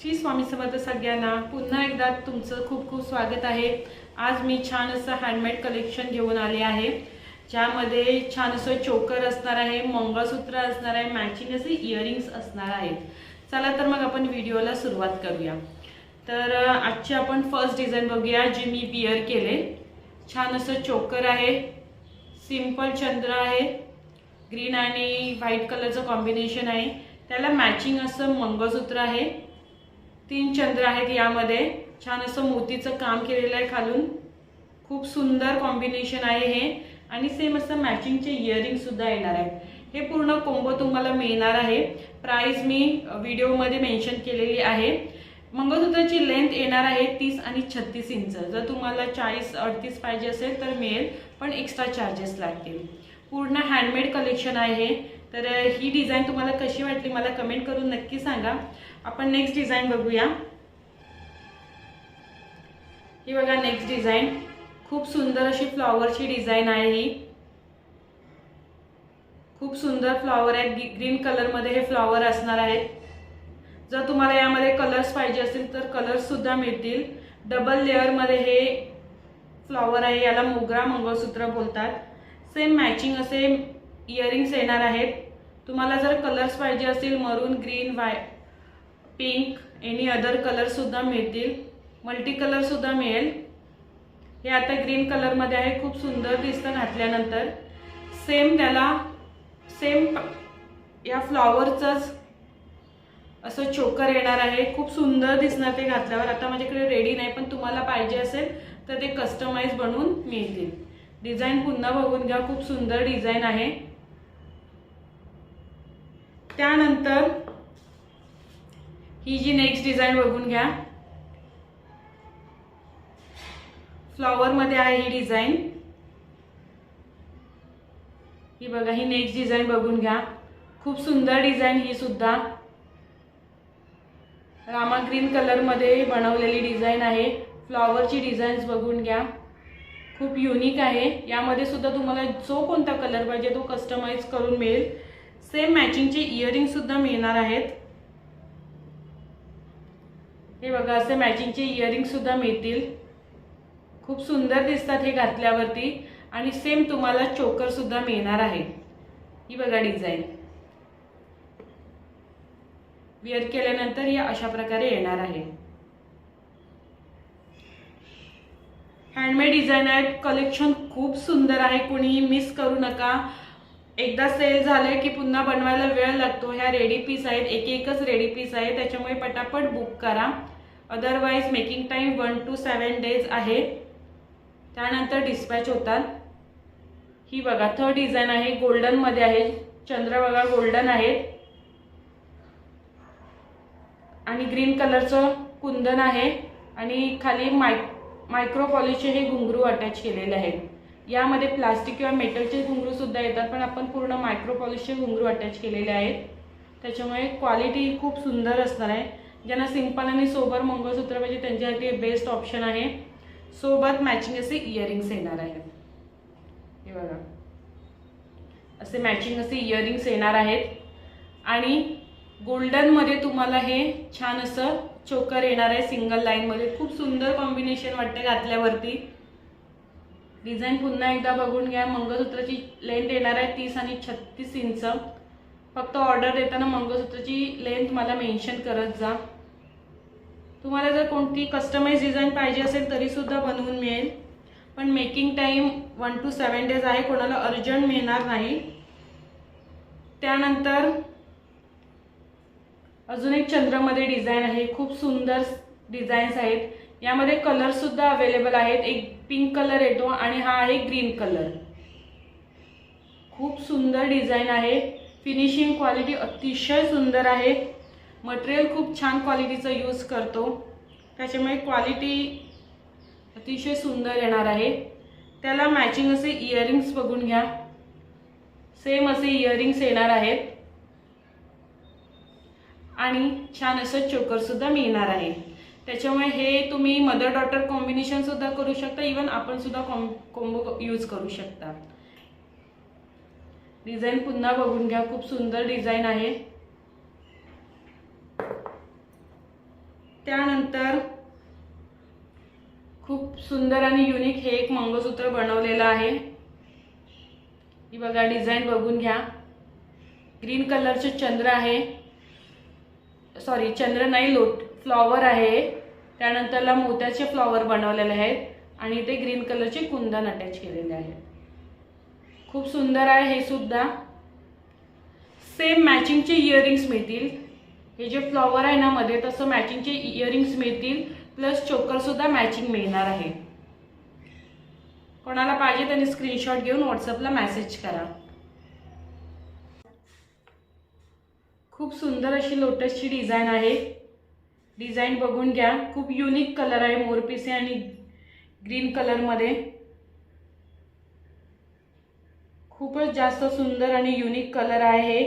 श्री स्वामी समर्थ सगळ्यांना पुन्हा एकदा तुमचं खूप खूप स्वागत आहे. आज मी छान असं हँडमेड कलेक्शन घेऊन आले आहे ज्यामध्ये छान असं चोकर असणार आहे मंगळसूत्र असणार आहे मॅचिंग असे इयरिंग्स असणार आहेत. चला तर मग आपण व्हिडिओला सुरुवात करूया. तर आजची आपण फर्स्ट डिझाईन बघूया जी मी बिअर केले. छान असं चोकर आहे सिंपल चंद्र आहे ग्रीन आणि व्हाईट कलरचं कॉम्बिनेशन आहे. त्याला मॅचिंग असं मंगळसूत्र आहे. तीन चंद्र आहेत यामध्ये. छान असं मोतीचं काम केलेलं आहे खालून. खूप सुंदर कॉम्बिनेशन आहे हे. आणि सेम असं मॅचिंगचे इयरिंगसुद्धा येणार आहेत. हे पूर्ण कोंबो तुम्हाला मिळणार आहे. प्राईस मी व्हिडिओमध्ये मेन्शन केलेली आहे. मंगळसूत्राची लेंथ येणार आहे तीस आणि छत्तीस इंच. जर तुम्हाला चाळीस अडतीस पाहिजे असेल तर मिळेल पण एक्स्ट्रा चार्जेस लागतील. पूर्ण हँडमेड कलेक्शन आहे तर ही डिझाईन तुम्हाला कशी वाटली मला कमेंट करून नक्की सांगा. आपण नेक्स्ट डिझाईन बघूया. ही बघा नेक्स्ट डिझाईन खूप सुंदर अशी फ्लॉवरची डिझाईन आहे ही. खूप सुंदर फ्लॉवर आहेत. ग्रीन कलरमध्ये हे फ्लॉवर असणार आहेत. जर तुम्हाला यामध्ये कलर्स पाहिजे असतील तर कलर्ससुद्धा मिळतील. डबल लेअरमध्ये हे फ्लॉवर आहे. याला मोगरा मंगळसूत्र बोलतात. सेम मॅचिंग असे इयरिंग्स येणार आहेत. तुम्हाला जर कलर्स पाहिजे असतील मरून ग्रीन वाय पिंक एनी अदर कलर सुद्धा मिळतील. मल्टी कलर सुद्धा मिळेल. हे आता ग्रीन कलरमध्ये आहे खूप सुंदर दिसतं घातल्यानंतर. सेम त्याला सेम या फ्लॉवरचंच असं चोकर येणार आहे. खूप सुंदर दिसणार ते घातल्यावर. आता माझ्याकडे रेडी नाही पण तुम्हाला पाहिजे असेल तर ते कस्टमाइज बनवून मिळतील. डिझाईन पुन्हा बघून घ्या. खूप सुंदर डिझाईन आहे. त्यानंतर ही जी नेक्स्ट डिझाईन बघून घ्या. फ्लॉवरमध्ये आहे ही डिझाईन ही बघा ही नेक्स्ट डिझाईन बघून घ्या. खूप सुंदर डिझाईन ही सुद्धा. रामा ग्रीन कलरमध्ये बनवलेली डिझाईन आहे. फ्लॉवरची डिझाईन्स बघून घ्या. खूप युनिक आहे. यामध्ये सुद्धा तुम्हाला जो कोणता कलर पाहिजे तो कस्टमाइज करून मिळेल. सेम मॅचिंगचे इयरिंगसुद्धा मिळणार आहेत. हे बघा असे मॅचिंगचे इयरिंग सुद्धा मिळतील. खूप सुंदर दिसतात हे घातल्यावरती. आणि सेम तुम्हाला चोकर सुद्धा मिळणार आहे. ही बघा डिझाईन विअर केल्यानंतर या अशा प्रकारे येणार आहे. हँडमेड डिझाईन आहेत कलेक्शन खूप सुंदर आहे. कोणीही मिस करू नका. एकदा सेल झाले की पुन्हा बनवायला वेळ लागतो. ह्या रेडी पीस आहेत. एक एकच रेडी पीस आहे. त्याच्यामुळे पटापट बुक करा. Otherwise making time one to seven days आहे. त्यानंतर डिस्पॅच होतात. ही बघा थर्ड डिझाईन आहे. गोल्डनमध्ये आहे. चंद्र बघा गोल्डन आहे. आणि ग्रीन कलरचं कुंदन आहे. आणि खाली माय मायक्रो पॉलिशचे हे घुंगरू अटॅच केलेले आहेत. यामध्ये प्लास्टिक किंवा मेटलचे घुंगरूसुद्धा येतात पण आपण पूर्ण मायक्रो पॉलिशचे घुंगरू अटॅच केलेले आहेत. त्याच्यामुळे क्वालिटी खूप सुंदर असणार आहे. ज्यांना सिंपल आणि सोबर मंगळसूत्र पाहिजे त्यांच्यासाठी बेस्ट ऑप्शन आहे. सोबत मॅचिंग असे इयरिंग्स येणार आहेत. हे बघा. असे मॅचिंग असे इयरिंग्स येणार आहेत. आणि गोल्डनमध्ये तुम्हाला हे छान असं चोकर येणार आहे सिंगल लाईनमध्ये खूप सुंदर कॉम्बिनेशन वाटते घातल्यावरती. डिझाईन पुन्हा एकदा बघून घ्या. मंगळसूत्राची लेंथ येणार आहे तीस आणि छत्तीस इंच. फक्त ऑर्डर देताना मंगळसूत्राची लेंथ मला मेन्शन करत जा. तुम्हाला जर कोणती कस्टमाइज डिझाईन पाहिजे असेल तरीसुद्धा बनवून मिळेल. पण making time one to seven days आहे. कोणाला अर्जंट मिळणार नाही. त्यानंतर अजून एक चंद्रामध्ये डिझाईन आहे. खूप सुंदर डिझाईन्स आहेत. यामध्ये कलर सुद्धा अवेलेबल आहेत. एक पिंक कलर येतो आणि हा आहे ग्रीन कलर खूप सुंदर डिझाईन आहे. फिनिशिंग क्वालिटी अतिशय सुंदर आहे. मटेरियल खूप छान क्वालिटीचं यूज करतो. त्याच्यामुळे क्वालिटी अतिशय सुंदर येणार आहे. त्याला मॅचिंग असे इयरिंग्स बघून घ्या. सेम असे इयरिंग्स येणार आहेत. आणि छान असं चोकरसुद्धा मिळणार आहे. त्याच्यामुळे हे तुम्ही मदर डॉटर कॉम्बिनेशन सुद्धा करू शकता. इवन आपण सुद्धा कॉम कॉम्बो यूज करू शकता. डिझाईन पुन्हा बघून घ्या. खूप सुंदर डिझाईन आहे. त्यानंतर खूप सुंदर आणि युनिक हे एक मंगळसूत्र बनवलेलं आहे. ही बघा डिझाईन बघून घ्या. ग्रीन कलरचे चंद्र आहे. सॉरी चंद्र नाही लोट फ्लॉवर आहे. त्यानंतरला मोत्याचे फ्लॉवर बनवलेले आहेत आणि ते ग्रीन कलरचे कुंदन अटॅच केलेले आहे खूप सुंदर आहे हे सुद्धा. सेम मॅचिंगचे इयरिंग्स मिळतील. हे जे फ्लॉवर आहे ना मध्ये तसं मॅचिंगचे इयरिंग्स मिळतील प्लस चोकरसुद्धा मॅचिंग मिळणार आहे. कोणाला पाहिजे त्यांनी स्क्रीनशॉट घेऊन व्हॉट्सअपला मेसेज करा. खूप सुंदर अशी लोटसची डिझाईन आहे. डिझाईन बघून घ्या. खूप युनिक कलर आहे मोरपिसे आणि ग्रीन कलरमध्ये खूपच जास्त सुंदर आणि युनिक कलर आहे.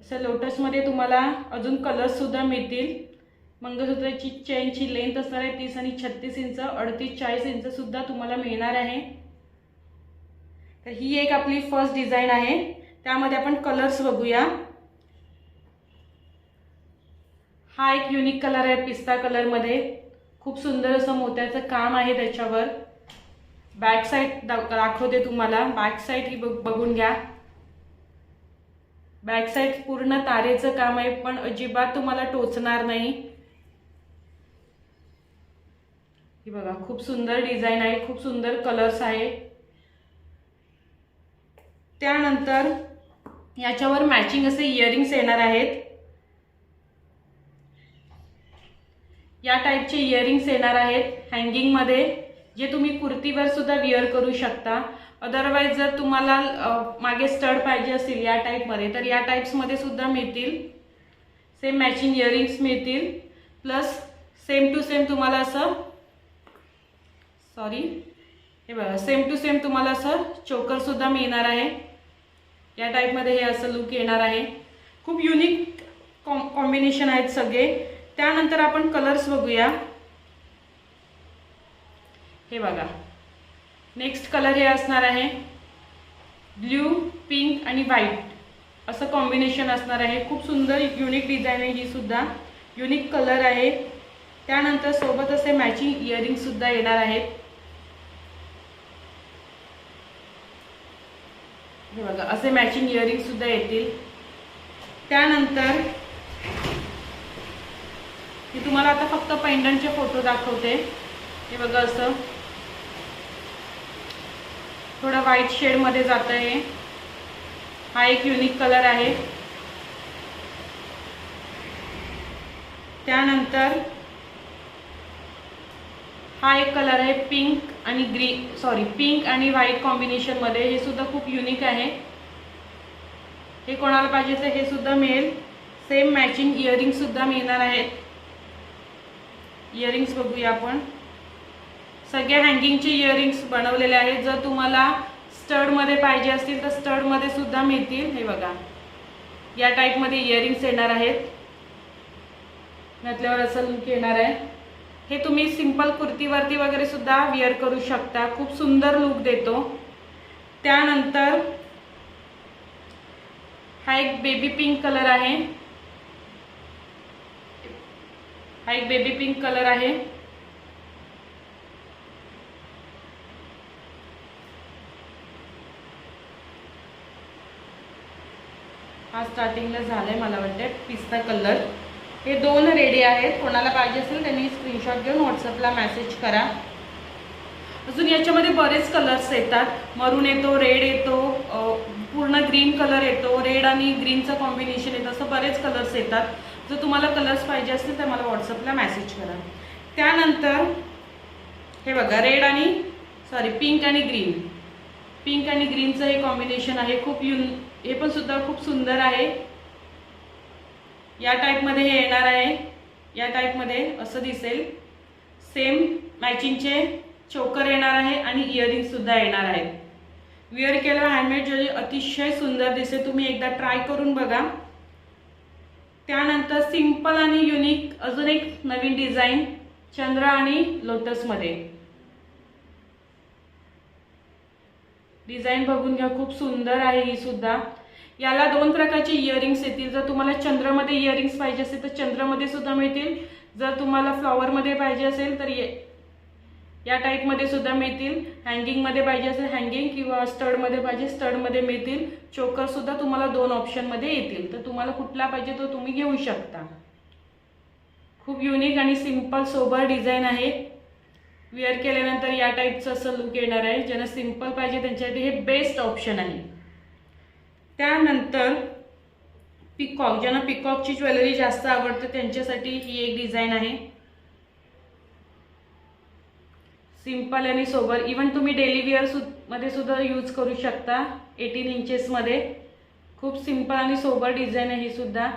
असं लोटसमध्ये तुम्हाला अजून कलर्ससुद्धा मिळतील. मंगळसूत्राची चेनची लेंथ असणार आहे तीस आणि छत्तीस इंच. अडतीस चाळीस इंचसुद्धा तुम्हाला मिळणार आहे. तर ही एक आपली फर्स्ट डिझाईन आहे. त्यामध्ये आपण कलर्स बघूया. हा एक युनिक कलर आहे पिस्ता कलरमध्ये खूप सुंदर असं मोत्याचं काम आहे त्याच्यावर. बॅक साईड दाखवते तुम्हाला. बॅक साईड ही बघ- बघून घ्या. बॅक साईड पूर्ण तारेचं काम आहे पण अजिबात तुम्हाला टोचणार नाही. ही बघा खूप सुंदर डिझाईन आहे खूप सुंदर कलर्स आहे. त्यानंतर याच्यावर मॅचिंग असे इयरिंग्स येणार आहेत. या टाईपचे इयरिंग्स येणार आहेत हँगिंगमध्ये जे तुम्ही कुर्तीवर सुद्धा विअर करू शकता. अदरवाईज जर तुम्हाला मागे स्टड पाहिजे असतील या टाईपमध्ये तर या टाईप्समध्ये सुद्धा मिळतील. सेम मॅचिंग इयरिंग्स मिळतील. प्लस सेम टू सेम तुम्हाला असं सॉरी हे बघा सेम टू सेम तुम्हाला असं चोकरसुद्धा मिळणार आहे. या टाईपमध्ये हे असं लुक येणार आहे. खूप युनिक कॉम कॉम्बिनेशन आहेत सगळे. त्यानंतर आपण कलर्स बघूया. हे बघा. नेक्स्ट कलर हे असणार आहे ब्ल्यू पिंक आणि व्हाईट असं कॉम्बिनेशन असणार आहे. खूप सुंदर युनिक डिझाईन आहे ही सुद्धा. युनिक कलर आहे. त्यानंतर सोबत असे मॅचिंग इयरिंगसुद्धा येणार आहेत. हे बघा असे मॅचिंग इयरिंगसुद्धा येतील. त्यानंतर मी तुम्हाला आता फक्त पेंडंटचे फोटो दाखवते. हे बघा असं. थोडं व्हाईट शेडमध्ये जात आहे हा एक युनिक कलर आहे. त्यानंतर हा एक कलर आहे पिंक आणि ग्रीन सॉरी पिंक आणि व्हाईट कॉम्बिनेशनमध्ये हे सुद्धा खूप युनिक आहे. हे कोणाला पाहिजे तर हे सुद्धा मिळेल. सेम मॅचिंग इयरिंग सुद्धा मिळणार आहेत. इयरिंग्स बघूया आपण. सगळ्या हँगिंगचे इयरिंग्स बनवलेले आहेत. जर तुम्हाला स्टडमध्ये पाहिजे असतील तर स्टडमध्ये सुद्धा मिळतील. हे बघा. या टाईपमध्ये इयरिंग्स येणार आहेत. घातल्यावर असं लुक येणार आहे. हे तुम्ही सिंपल कुर्तीवरती वगैरे सुद्धा विअर करू शकता. खूप सुंदर लुक देतो. त्यानंतर हा एक बेबी पिंक कलर आहे. हा एक बेबी पिंक कलर आहे. हा स्टार्टिंगला झालाय मला वाटते पिस्ता कलर हे दोन रेडी आहेत. कोणाला पाहिजे असेल त्यांनी स्क्रीनशॉट घेऊन व्हॉट्सअपला मेसेज करा. अजून याच्यामध्ये बरेच कलर्स येतात. मरून येतो रेड येतो पूर्ण ग्रीन कलर येतो. रेड आणि ग्रीनचं कॉम्बिनेशन येतं. असं बरेच कलर्स येतात. जर तुम्हाला कलर्स पाहिजे असतील तर मला व्हॉट्सअपला मॅसेज करा. त्यानंतर हे बघा रेड आणि सॉरी पिंक आणि ग्रीन पिंक आणि ग्रीनचं हे कॉम्बिनेशन आहे. खूप युन हे पण सुद्धा खूप सुंदर आहे. या टाईपमध्ये हे येणार आहे. या टाईपमध्ये असं दिसेल. सेम मॅचिंगचे चोकर येणार आहे आणि इयरिंग सुद्धा येणार आहेत विअर केलं हँडमेड ज्वेलरी अतिशय सुंदर दिसेल. तुम्ही एकदा ट्राय करून बघा. त्यानंतर सिंपल आणि युनिक अजून एक नवीन डिझाईन चंद्र आणि लोटसमध्ये डिझाईन बघून घ्या खूप सुंदर आहे ही सुद्धा. याला दोन प्रकारचे इयरिंग्स येतील. जर तुम्हाला चंद्रमध्ये इयरिंग्स पाहिजे असेल तर चंद्रमध्ये सुद्धा मिळतील. जर तुम्हाला फ्लॉवरमध्ये पाहिजे असेल तर या टाईपमध्ये सुद्धा मिळतील. हँगिंगमध्ये पाहिजे असेल हँगिंग किंवा स्टडमध्ये पाहिजे स्टडमध्ये मिळतील. चोकरसुद्धा तुम्हाला दोन ऑप्शनमध्ये येतील. तर तुम्हाला कुठला पाहिजे तो तुम्ही घेऊ शकता. खूप युनिक आणि सिंपल सोबर डिझाईन आहे. विअर केल्यानंतर या टाईपचं असं लुक येणार आहे. ज्यांना सिंपल पाहिजे त्यांच्यासाठी हे बेस्ट ऑप्शन आहे. त्यानंतर पिकॉक ज्यांना पिकॉकची ज्वेलरी जास्त आवडते त्यांच्यासाठी ही एक डिझाईन आहे. सिंपल आणि सोबर. इवन तुम्ही डेली वेअर सु मध्ये सुद्धा यूज करू शकता. एटीन इंचेसमध्ये खूप सिंपल आणि सोबर डिझाईन आहे ही सुद्धा.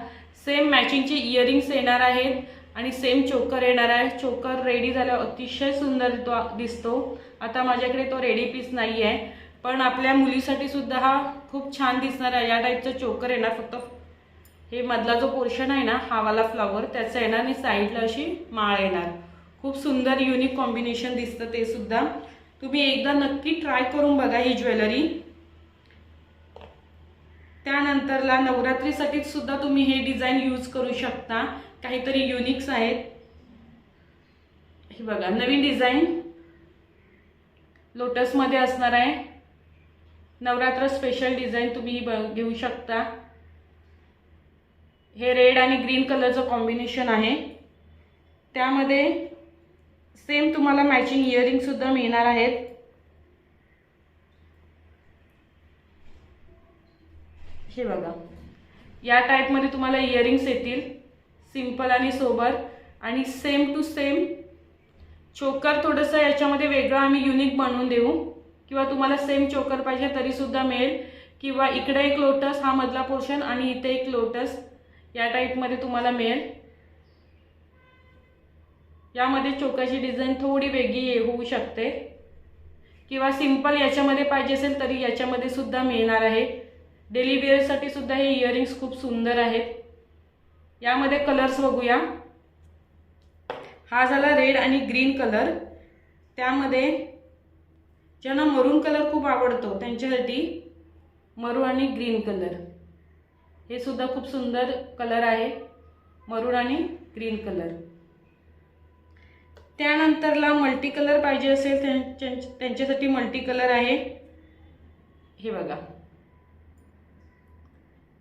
सेम मॅचिंगचे इयरिंग्स येणार आहेत. आणि सेम चोकर येणार आहे. चोकर रेडी झाल्यावर अतिशय सुंदर तो दिसतो. आता माझ्याकडे तो रेडी पीस नाही आहे पण आपल्या मुलीसाठी सुद्धा हा खूप छान दिसणार आहे. या टाईपचं चोकर येणार. फक्त हे मधला जो पोर्शन आहे ना हावाला फ्लॉवर त्याचा येणार आणि साईडला अशी माळ येणार. खूप सुंदर युनिक कॉम्बिनेशन दिसतं ते सुद्धा. तुम्ही एकदा नक्की ट्राय करून बघा ही ज्वेलरी. त्यानंतरला नवरात्रीसाठी सुद्धा तुम्ही हे डिझाईन यूज करू शकता. काहीतरी युनिक्स आहेत. हे बघा नवीन डिझाईन लोटसमध्ये असणार आहे. नवरात्र स्पेशल डिझाईन तुम्ही ही ब- घेऊ शकता. हे रेड आणि ग्रीन कलरचं कॉम्बिनेशन आहे. त्यामध्ये सेम तुम्हाला मॅचिंग इयरिंग सुद्धा मिळणार आहेत. हे बघा. या टाईपमध्ये तुम्हाला इयरिंग्स येतील सिंपल आणि सोबर आणि सेम टू सेम चोकर थोडंसं याच्यामध्ये वेगळं आम्ही युनिक बनवून देऊ. किंवा तुम्हाला सेम चोकर पाहिजे तरीसुद्धा मिळेल. किंवा इकडे एक लोटस हा मधला पोर्शन आणि इथे एक लोटस या टाईपमध्ये तुम्हाला मिळेल. यामध्ये चोकाची डिझाईन थोडी वेगळी होऊ शकते. किंवा सिंपल याच्यामध्ये पाहिजे असेल तरी याच्यामध्ये सुद्धा मिळणार आहे. डेली वेअरसाठी सुद्धा हे इयरिंग्स खूप सुंदर आहेत. यामध्ये कलर्स बघूया. हा झाला रेड आणि ग्रीन कलर त्यामध्ये ज्यांना मरून कलर खूप आवडतो त्यांच्यासाठी मरून आणि ग्रीन कलर हे सुद्धा खूप सुंदर कलर आहे. मरून आणि ग्रीन कलर त्यानंतरला मल्टी कलर पाहिजे असेल त्यांच्यासाठी मल्टी कलर आहे. हे बघा.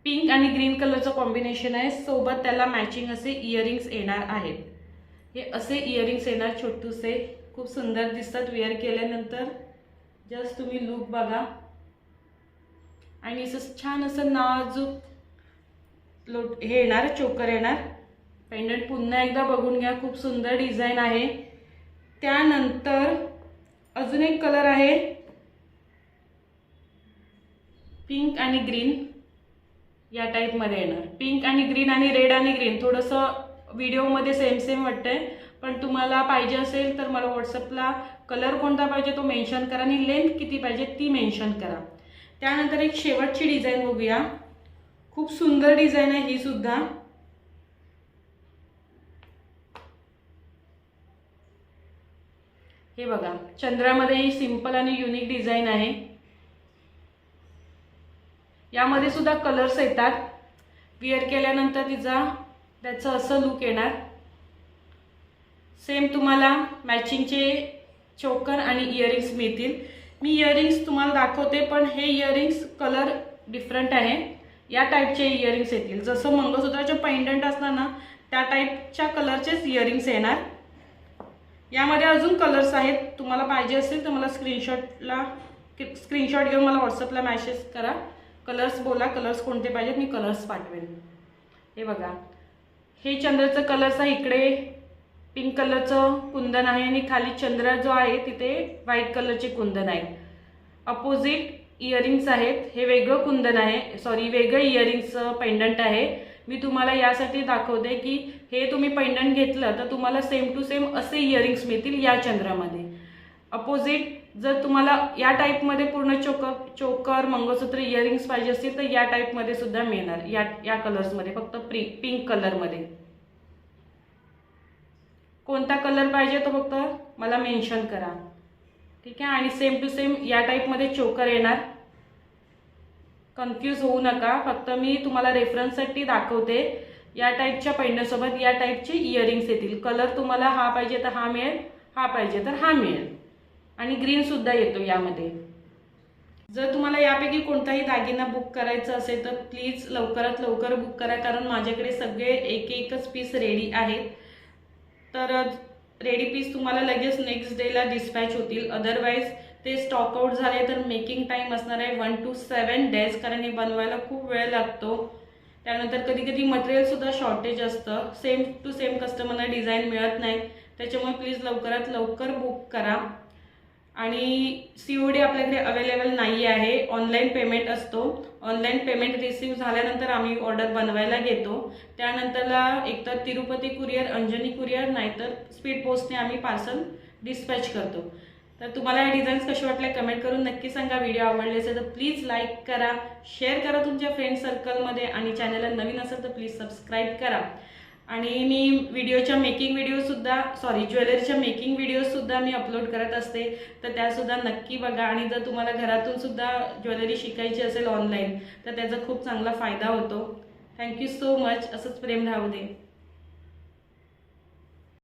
पिंक आणि ग्रीन कलरचं कॉम्बिनेशन आहे. सोबत त्याला मॅचिंग असे इयरिंग्स येणार आहेत. हे असे इयरिंग्स येणार छोटूसे. खूप सुंदर दिसतात. वेअर केल्यानंतर जस्ट तुम्ही लुक बघा. आणि असं छान असं नाजूक लोट हे येणार चोकर येणार. पेंडंट पुन्हा एकदा बघून घ्या. खूप सुंदर डिझाईन आहे. त्यानंतर अजून एक कलर आहे. पिंक आणि ग्रीन या टाईपमध्ये येणार. पिंक आणि ग्रीन आणि रेड आणि ग्रीन थोडंसं व्हिडिओमध्ये सेम सेम वाटतंय. पण तुम्हाला पाहिजे असेल तर मला व्हॉट्सअपला कलर कोणता पाहिजे तो मेन्शन करा आणि लेंथ किती पाहिजे ती मेन्शन करा. त्यानंतर एक शेवटची डिझाईन बघूया. खूप सुंदर डिझाईन आहे ही सुद्धा. हे बघा चंद्रामध्ये ही सिंपल आणि युनिक डिझाईन आहे. यामध्ये सुद्धा कलर्स येतात. विअर केल्यानंतर तिचा त्याचं असं लुक येणार. सेम तुम्हाला मॅचिंगचे चोकर आणि इयरिंग्स मिळतील. मी इयरिंग्स तुम्हाला दाखवते पण हे इयरिंग्स कलर डिफरंट आहे. या टाईपचे इयरिंग्स येतील. जसं मंगळसूत्राचे पेंडंट असणार ना त्या टाईपच्या कलरचेच इयरिंग्स येणार. यामध्ये अजून कलर्स आहेत. तुम्हाला पाहिजे असेल तर मला स्क्रीनशॉटला स्क्रीनशॉट घेऊन मला व्हॉट्सअपला मॅसेज करा. कलर्स बोला कलर्स कोणते पाहिजेत मी कलर्स पाठवेन. हे बघा. हे चंद्राचं कलर्स आहे इकडे. पिंक कलरचं कुंदन आहे आणि खाली चंद्र जो आहे तिथे व्हाईट कलरचे कुंदन आहे. अपोजिट इयरिंग्स आहेत. हे वेगळं कुंदन आहे. सॉरी वेगळं इयरिंग्सचं पेंडंट आहे. मी तुम्हाला यासाठी दाखवते की हे तुम्ही पेंडंट घेतलं तर तुम्हाला सेम टू सेम असे इयरिंग्स मिळतील या चंद्रामध्ये. अपोजिट जर तुम्हाला या टाईपमध्ये पूर्ण चोकर चोकर मंगळसूत्र इयरिंग्स पाहिजे असतील तर या टाईपमध्ये सुद्धा मिळणार. या या कलर्समध्ये फक्त प्री पिंक कलरमध्ये कोणता कलर पाहिजे तो फक्त मला मेन्शन करा. ठीक आहे? आणि सेम टू सेम या टाईपमध्ये चोकर येणार. कन्फ्यूज होऊ नका. फक्त मी तुम्हाला रेफरन्ससाठी दाखवते. या टाईपच्या पैंड्यासोबत या टाईपचे इयरिंग्स येतील. कलर तुम्हाला हा पाहिजे तर हा मिळेल हा पाहिजे तर हा मिळेल. आणि ग्रीनसुद्धा येतो यामध्ये. जर तुम्हाला यापैकी कोणताही दागिना बुक करायचा असेल तर प्लीज लवकरात लवकर बुक करा कारण माझ्याकडे सगळे एक एकच पीस रेडी आहेत. तर रेडी पीस तुम्हाला लगेच नेक्स्ट डेला डिस्पॅच होतील. अदरवाईज ते स्टॉकआउट झाले तर मेकिंग टाईम असणार आहे वन टू सेवन डेज कारण हे बनवायला खूप वेळ लागतो. त्यानंतर कधी कधी मटेरियलसुद्धा शॉर्टेज असतं. सेम टू सेम कस्टमरला डिझाईन मिळत नाही. त्याच्यामुळे प्लीज लवकरात लवकर बुक करा. आणि सी ओ डी आपल्याकडे अवेलेबल नाही आहे. ऑनलाईन पेमेंट असतो. ऑनलाईन पेमेंट रिसीव झाल्यानंतर आम्ही ऑर्डर बनवायला घेतो. त्यानंतरला एकतर तिरुपती कुरिअर अंजनी कुरिअर नाहीतर स्पीड पोस्टने आम्ही पार्सल डिस्पॅच करतो. तर तुम्हाला हे डिझाईन्स कसे वाटले कमेंट करून नक्की सांगा. व्हिडिओ आवडले असेल तर प्लीज लाईक करा शेअर करा तुमच्या फ्रेंड सर्कलमध्ये आणि चॅनलला नवीन असेल तर प्लीज सबस्क्राईब करा. आणि मी व्हिडिओच्या मेकिंग व्हिडिओसुद्धा सॉरी ज्वेलरीच्या मेकिंग व्हिडिओसुद्धा मी अपलोड करत असते. तर त्यासुद्धा नक्की बघा. आणि जर तुम्हाला घरातून सुद्धा ज्वेलरी शिकायची असेल ऑनलाईन तर त्याचा खूप चांगला फायदा होतो. थँक्यू सो मच असंच प्रेम राहू दे.